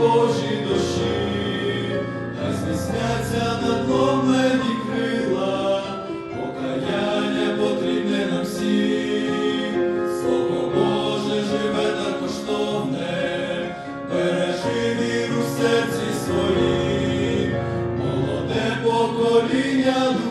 Божій душі, хай здійсняться надломлені крила, покаяння потрібне нам всім, слово Боже живе та коштовне, бережи віру в серці своїм, молоде покоління.